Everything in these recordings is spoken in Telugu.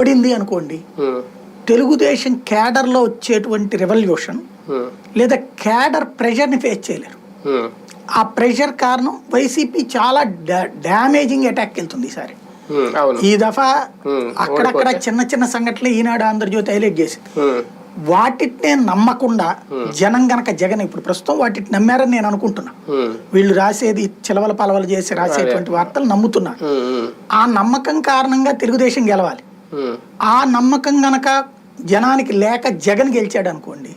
పడింది అనుకోండి. తెలుగుదేశం క్యాడర్లో వచ్చేటువంటి రెవల్యూషన్ లేదా క్యాడర్ ప్రెషర్ని ఫేస్ చేయలేరు. ఆ ప్రెషర్ కారణం వైసీపీ చాలా డ్యామేజింగ్ అటాక్ వెళ్తుంది ఈసారి. ఈ దఫా అక్కడక్కడ. చిన్న చిన్న సంఘటనలు ఈనాడు ఆంధ్రజ్యోతి హైలైట్ చేసింది. వాటినే నమ్మకుండా జనం గనక జగన్ ఇప్పుడు ప్రస్తుతం వాటిని నమ్మారని నేను అనుకుంటున్నా. వీళ్ళు రాసేది చిలవల పలవలు చేసి రాసేటువంటి వార్తలు నమ్ముతున్నారు. ఉమ్, ఆ నమ్మకం కారణంగా తెలుగుదేశం గెలవాలి. ఆ నమ్మకం గనక జనానికి లేక జగన్ గెలిచాడు అనుకోండి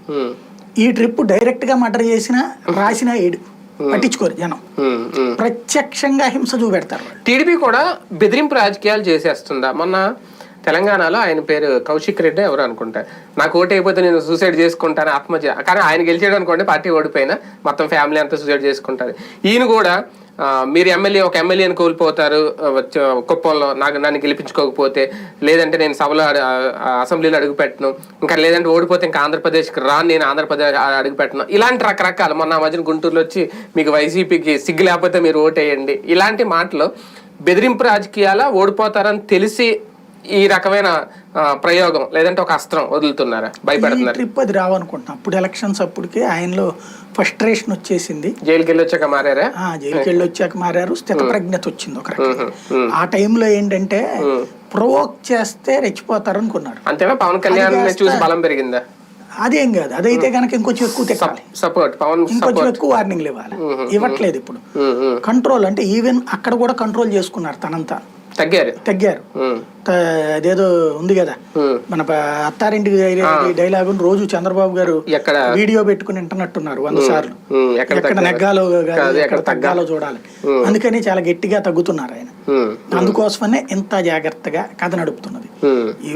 ఈ ట్రిప్ డైరెక్ట్గా మర్డర్ చేసిన రాసిన ఏడు. పట్టించుకోరు జనం. ప్రత్యక్షంగా హింస చూపెడతారు టీడీపీ కూడా బెదిరింపు రాజకీయాలు చేసేస్తుందా? మొన్న తెలంగాణలో ఆయన పేరు కౌశిక్ రెడ్డి ఎవరు అనుకుంటా. నాకు ఓటు అయిపోతే నేను సూసైడ్ చేసుకుంటాను? ఆత్మహత్య. కానీ ఆయన గెలిచాడు అనుకోండి పార్టీ ఓడిపోయినా మొత్తం ఫ్యామిలీ అంతా సూసైడ్ చేసుకుంటారు. ఈయన కూడా మీరు ఎమ్మెల్యే ఒక ఎమ్మెల్యేని కోల్పోతారు కుప్పంలో నాకు నన్ను గెలిపించుకోకపోతే లేదంటే నేను సభలో అసెంబ్లీలో అడుగుపెట్టను ఇంకా లేదంటే ఓడిపోతే ఇంకా ఆంధ్రప్రదేశ్కి రాను నేను ఆంధ్రప్రదేశ్ అడుగుపెట్టను. ఇలాంటి రకరకాలు మొన్న మధ్యన గుంటూరులో వచ్చి మీకు వైసీపీకి సిగ్గు లేకపోతే మీరు ఓటేయండి. ఇలాంటి మాటలు బెదిరింపు రాజకీయాల ఓడిపోతారని తెలిసి ఈ రకమైన ప్రయోగం లేదంటే ఒక అస్త్రం వదులుతున్నారా? భయపెడుతున్నారు? ట్రిప్ అది రావనుకుంటున్నాం. అప్పుడు ఎలక్షన్స్ అప్పటికే ఆయనలో ఫ్రస్ట్రేషన్ వచ్చేసింది. జైలుకి వెళ్ళి వచ్చాక మారారా? ఆ జైలుకి వెళ్ళి వచ్చాక మారారు స్థిత ప్రజ్ఞత వచ్చింది ఒక. ఆ టైంలో ఏంటంటే ప్రొవోక్ చేస్తే రెచ్చిపోతారు అనుకున్నారు అంతేనా? పవన్ కళ్యాణ్ చూసి బలం పెరిగిందా? అదేం కాదు. అదైతే కనుక ఇంకొంచెం ఎక్కువ తెక్కాలి సపోర్ట్. పవన్ ఇంకొంచెం ఎక్కువ వార్నింగ్లు ఇవ్వాలి. ఇవ్వట్లేదు ఇప్పుడు. కంట్రోల్ అంటే ఈవెన్ అక్కడ కూడా కంట్రోల్ చేసుకున్నారు తనంతా. తగ్గారు. తగ్గారు. అదేదో ఉంది కదా. మన ప- అత్తారింటి డైలాగ్ రోజు చంద్రబాబు గారు ఎక్కడ? వీడియో పెట్టుకుని వింటున్నట్టున్నారు వంద సార్లు. ఎక్కడ? నెగ్గాలో ఎక్కడ తగ్గాలో చూడాలి. అందుకని చాలా గట్టిగా తగ్గుతున్నారు ఆయన. అందుకోసమనే ఇంత జాగ్రత్తగా కథ నడుపుతున్నది.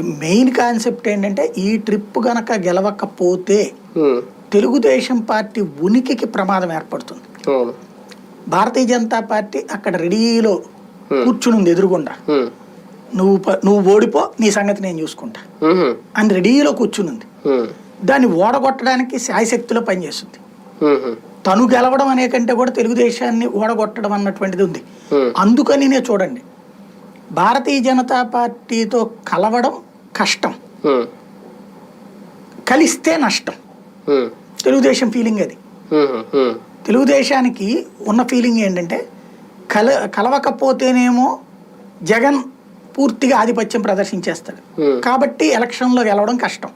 మెయిన్ కాన్సెప్ట్ ఏంటంటే ఈ ట్రిప్ గనక గెలవకపోతే తెలుగుదేశం పార్టీ ఉనికికి ప్రమాదం ఏర్పడుతుంది. భారతీయ జనతా పార్టీ అక్కడ రెడీలో కూర్చునుంది ఎదురుగుండా. ఉమ్, నువ్వు నువ్వు ఓడిపో నీ సంగతి నేను చూసుకుంటా. ఉమ్, అని రెడీలో కూర్చునుంది. ఉమ్, దాన్ని ఓడగొట్టడానికి శాయశక్తిలో పనిచేస్తుంది తను గెలవడం అనే కంటే కూడా తెలుగుదేశాన్ని ఓడగొట్టడం అన్నటువంటిది ఉంది. Hmm. అందుకని నేను చూడండి. భారతీయ జనతా పార్టీతో కలవడం కష్టం. కలిస్తే నష్టం. తెలుగుదేశం ఫీలింగ్ అది. తెలుగుదేశానికి ఉన్న ఫీలింగ్ ఏంటంటే కల కలవకపోతేనేమో జగన్ పూర్తిగా ఆధిపత్యం ప్రదర్శించేస్తాడు. కాబట్టి ఎలక్షన్లో గెలవడం కష్టం